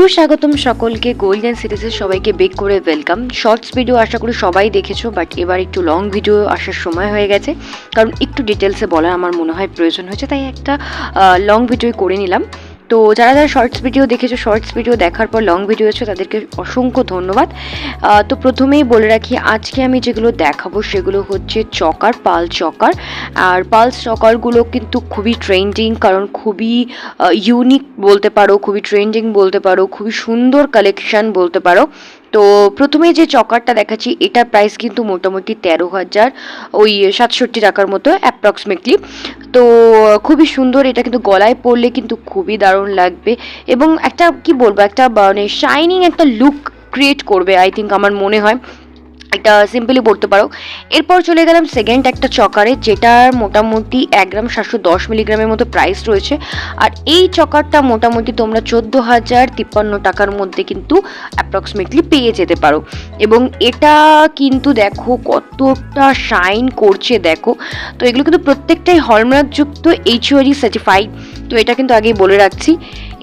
সুস্বাগতম সকলকে গোল্ডেন সিরিজের সবাইকে বেক করে ওয়েলকাম শর্টস ভিডিও আশা করি সবাই দেখেছ বাট এবার একটু লং ভিডিও আসার সময় হয়ে গেছে। কারণ একটু ডিটেলসে বলার আমার মনে হয় প্রয়োজন হয়েছে, তাই একটা লং ভিডিও করে নিলাম। তো যারা যারা শর্টস ভিডিও দেখেছ শর্টস ভিডিও দেখার পর লং ভিডিও আছে তাদেরকে অসংখ্য ধন্যবাদ। তো প্রথমেই বলে রাখি, আজকে আমি যেগুলো দেখাবো সেগুলো হচ্ছে চকার, পাল চকার। আর পাল চকারগুলো কিন্তু খুবই ট্রেন্ডিং কারণ খুবই ইউনিক বলতে পারো, খুবই ট্রেন্ডিং বলতে পারো, খুবই সুন্দর কালেকশান বলতে পারো। তো প্রথমে যে চকারটা দেখাচ্ছি, এটার প্রাইস কিন্তু মোটামুটি তেরো হাজার, ওই সাতষট্টি টাকার মতো অ্যাপ্রক্সিমেটলি তো, খুবই সুন্দর, এটা কিন্তু গলায় পরলে কিন্তু খুবই দারুণ লাগবে। এবং একটা, কি বলব, একটা মানে শাইনিং একটা লুক ক্রিয়েট করবে আই থিঙ্ক আমার মনে হয়। এটা সিম্পলি পড়তে পারো। এরপর চলে গেলাম সেকেন্ড একটা চকারে, যেটার মোটামুটি এক গ্রাম সাতশো দশ মিলিগ্রামের মতো প্রাইস রয়েছে। আর এই চকারটা মোটামুটি তোমরা চোদ্দ হাজার তিপ্পান্ন টাকার মধ্যে কিন্তু অ্যাপ্রক্সিমেটলি পেয়ে যেতে পারো। এবং এটা কিন্তু দেখো কতটা শাইন করছে, দেখো। তো এগুলো কিন্তু প্রত্যেকটাই হলমার্কযুক্ত এইচওয়ারি সার্টিফাইড তো এটা কিন্তু আগেই বলে রাখছি।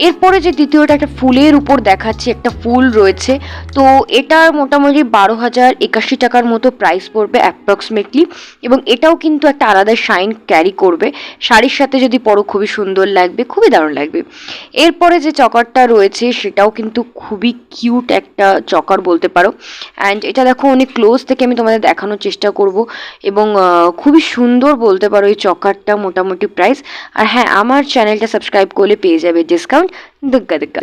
এরপরে যে দ্বিতীয়টা একটা ফুলের উপর দেখাচ্ছি, একটা ফুল রয়েছে, তো এটার মোটামুটি বারো হাজার একাশি টাকার মতো প্রাইস পড়বে অ্যাপ্রক্সিমেটলি এবং এটাও কিন্তু একটা আলাদা শাইন ক্যারি করবে। শাড়ির সাথে যদি পরো খুবই সুন্দর লাগবে, খুবই দারুণ লাগবে। এরপরে যে চকারটা রয়েছে, সেটাও কিন্তু খুবই কিউট একটা চকার বলতে পারো। অ্যান্ড এটা দেখো, অনেক ক্লোজ থেকে আমি তোমাদের দেখানোর চেষ্টা করব এবং খুবই সুন্দর বলতে পারো এই চকারটা মোটামুটি প্রাইস আর হ্যাঁ আমার চ্যানেলটা সাবস্ক্রাইব করলে পেয়ে যাবে ডিসকাউন্ট துக்க துக்க.